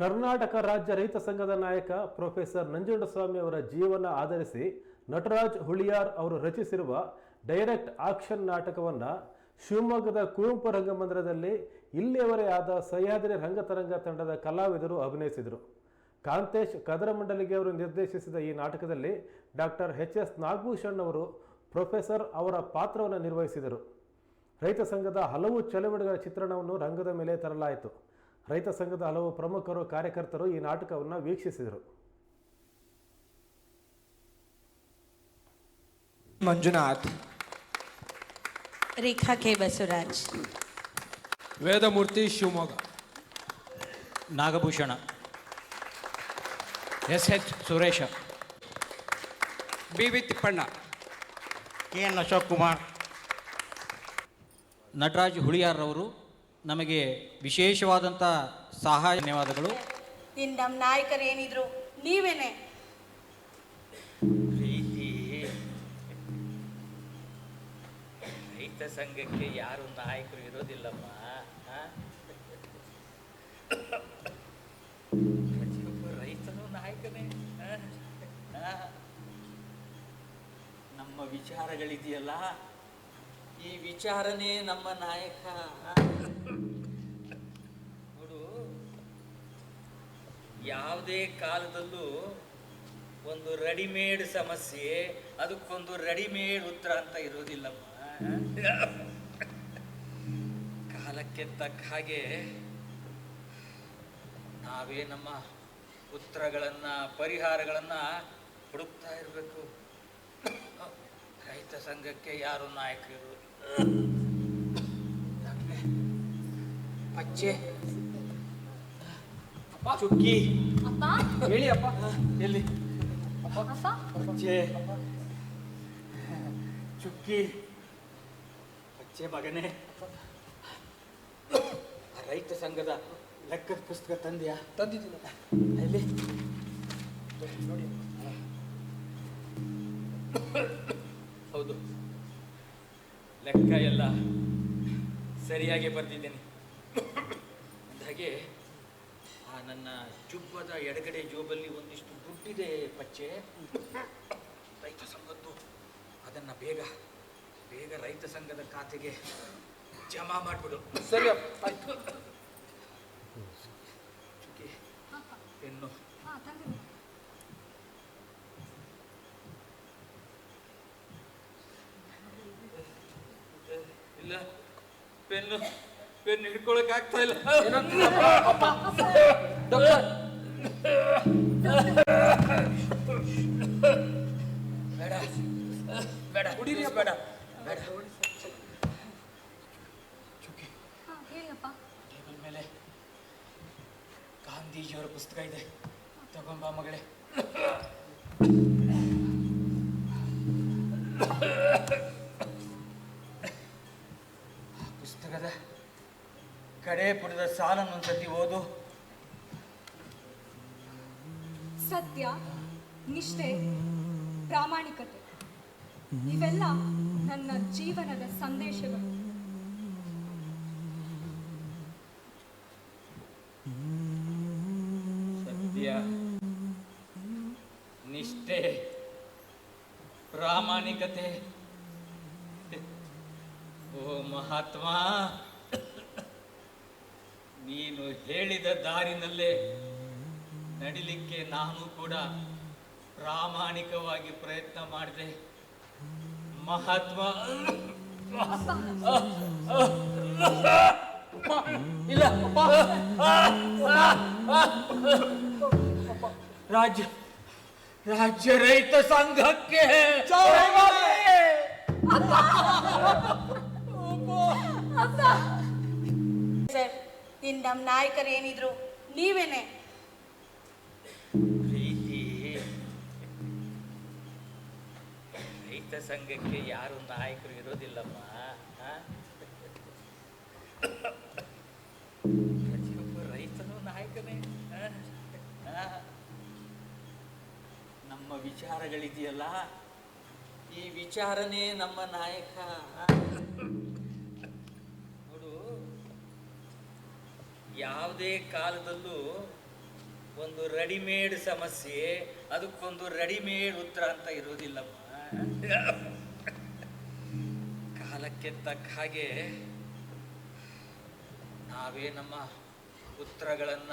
ಕರ್ನಾಟಕ ರಾಜ್ಯ ರೈತ ಸಂಘದ ನಾಯಕ ಪ್ರೊಫೆಸರ್ ನಂಜುಂಡಸ್ವಾಮಿ ಅವರ ಜೀವನ ಆಧರಿಸಿ ನಟರಾಜ್ ಹುಳಿಯಾರ್ ಅವರು ರಚಿಸಿರುವ ಡೈರೆಕ್ಟ್ ಆಕ್ಷನ್ ನಾಟಕವನ್ನು ಶಿವಮೊಗ್ಗದ ಕುವೆಂಪು ರಂಗಮಂದಿರದಲ್ಲಿ ಇಲ್ಲಿಯವರೇ ಆದ ಸಹ್ಯಾದ್ರಿ ರಂಗತರಂಗ ತಂಡದ ಕಲಾವಿದರು ಅಭಿನಯಿಸಿದರು. ಕಾಂತೇಶ್ ಕದರಮಂಡಲಿಗೆ ಅವರು ನಿರ್ದೇಶಿಸಿದ ಈ ನಾಟಕದಲ್ಲಿ ಡಾಕ್ಟರ್ ಎಚ್ ಎಸ್ ನಾಗಭೂಷಣ್ ಅವರು ಪ್ರೊಫೆಸರ್ ಅವರ ಪಾತ್ರವನ್ನು ನಿರ್ವಹಿಸಿದರು. ರೈತ ಸಂಘದ ಹಲವು ಚಳವಳಿಗಳ ಚಿತ್ರಣವನ್ನು ರಂಗದ ಮೇಲೆ ತರಲಾಯಿತು. ರೈತ ಸಂಘದ ಹಲವು ಪ್ರಮುಖರು ಕಾರ್ಯಕರ್ತರು ಈ ನಾಟಕವನ್ನು ವೀಕ್ಷಿಸಿದರು. Manjunath. Rekha K Basavaraj. Vedamurthy Shivamogga. Nagabhushana. S H Suresha. B V Thippanna. K N Ashok Kumar. Nataraj ಹುಳಿಯಾರ್ರವರು. ನಮಗೆ ವಿಶೇಷವಾದಂಥ ಸಹಾಯ ಧನ್ಯವಾದಗಳು ಇನ್ನು ನಮ್ಮ ನಾಯಕರು ಏನಿದ್ರು ನೀವೇನೆ ಪ್ರೀತಿ ರೈತ ಸಂಘಕ್ಕೆ ಯಾರು ನಾಯಕರು ಇರೋದಿಲ್ಲಮ್ಮ ಆ? ಪ್ರತಿಯೊಬ್ಬ ರೈತನು ನಾಯಕನೇ ಆ? ಆ? ನಮ್ಮ ವಿಚಾರಗಳಿದೆಯಲ್ಲ ಈ ವಿಚಾರನೇ ನಮ್ಮ ನಾಯಕ ಆ? ನೋಡು, ಯಾವುದೇ ಕಾಲದಲ್ಲೂ ಒಂದು ರೆಡಿಮೇಡ್ ಸಮಸ್ಯೆ, ಅದಕ್ಕೊಂದು ರೆಡಿಮೇಡ್ ಉತ್ತರ ಅಂತ ಇರೋದಿಲ್ಲಮ್ಮ ಕಾಲಕ್ಕೆ ತಕ್ಕ ಹಾಗೆ ನಾವೇ ನಮ್ಮ ಉತ್ತರಗಳನ್ನ, ಪರಿಹಾರಗಳನ್ನ ಹುಡುಕ್ತಾ ಇರಬೇಕು. ರೈತ ಸಂಘಕ್ಕೆ ಯಾರು ನಾಯಕರು? ಪಚ್ಚೆ ಚುಕ್ಕಿ. ಹೇಳಿ ಅಪ್ಪ. ಎಲ್ಲಿ ಅಜ್ಜೆ. ಚುಕ್ಕಿ. ಅಜ್ಜೆ ಮಗನೇ. ರೈತ ಸಂಘದ ಲೆಕ್ಕದ ಪುಸ್ತಕ ತಂದಿಯಾ? ತಂದಿದ್ದೀನಿ. ಎಲ್ಲಿ? ನೋಡಿ. ಹೌದು. ಲೆಕ್ಕ ಎಲ್ಲ ಸರಿಯಾಗಿ ಬರ್ದಿದ್ದೇನೆ. ಹಾಗೆ ಆ ನನ್ನ ಜುಬ್ಬದ ಎಡಗಡೆ ಜೋಬಲ್ಲಿ ಒಂದಿಷ್ಟು ದುಡ್ಡಿದೆ ಪಚ್ಚೆ. ರೈತ ಸಂಘದ್ದು ಅದನ್ನ ಬೇಗ ಬೇಗ ರೈತ ಸಂಘದ ಖಾತೆಗೆ ಜಮಾ ಮಾಡಿಬಿಡು. ಸರಿ ಆಯ್ತು. ಚುಕ್ಕಿ ಪೆನ್ನು. ಇಲ್ಲ ಪೆನ್ನು. ಪೆನ್ ಹಿಡ್ಕೊಳಕ್ ಆಗ್ತಾ ಇಲ್ಲ. ಬೇಡ. ಬೇಡ. ಕುಡೀರಿ ಬೇಡ. ಬೇಡ ಟೇಬಲ್ ಮೇಲೆ ಗಾಂಧೀಜಿಯವರ ಪುಸ್ತಕ ಇದೆ. ತಗೊಂಬ ಮಗಳೇ. ಕಡೆ ಪುಟದ ಸಾಲನ್ನು ಒಂದ್ಸತಿ ಓದು. ಸತ್ಯ ನಿಷ್ಠೆ ಪ್ರಾಮಾಣಿಕತೆ ಇವೆಲ್ಲ ನನ್ನ ಜೀವನದ ಸಂದೇಶಗಳು. ಸತ್ಯ ನಿಷ್ಠೆ ಪ್ರಾಮಾಣಿಕತೆ. ಓ ಮಹಾತ್ಮ ಹೇಳಿದ ದಾರಿನಲ್ಲೇ ನಡಿಲಿಕ್ಕೆ ನಾನು ಕೂಡ ಪ್ರಾಮಾಣಿಕವಾಗಿ ಪ್ರಯತ್ನ ಮಾಡಿದೆ. ಮಹಾತ್ಮ. ಇಲ್ಲ ರಾಜ್ಯ ರಾಜ್ಯ ರೈತ ಸಂಘಕ್ಕೆ. ಸರ್ ಇನ್ನು ನಮ್ಮ ನಾಯಕರು ಏನಿದ್ರು ನೀವೇನೆ ರೈತ ಸಂಘಕ್ಕೆ ಯಾರು ನಾಯಕರು ಇರೋದಿಲ್ಲಮ್ಮ? ಪ್ರತಿಯೊಬ್ಬ ರೈತನು ನಾಯಕನೇ? ನಮ್ಮ ವಿಚಾರಗಳಿದೆಯಲ್ಲ, ಈ ವಿಚಾರನೇ ನಮ್ಮ ನಾಯಕ ಆ? ನೋಡು ಯಾವುದೇ ಕಾಲದಲ್ಲೂ ಒಂದು ರೆಡಿಮೇಡ್ ಸಮಸ್ಯೆ, ಅದಕ್ಕೊಂದು ರೆಡಿಮೇಡ್ ಉತ್ತರ ಅಂತ ಇರೋದಿಲ್ಲಮ್ಮ ಕಾಲಕ್ಕೆ ತಕ್ಕ ಹಾಗೆ ನಾವೇ ನಮ್ಮ ಉತ್ತರಗಳನ್ನ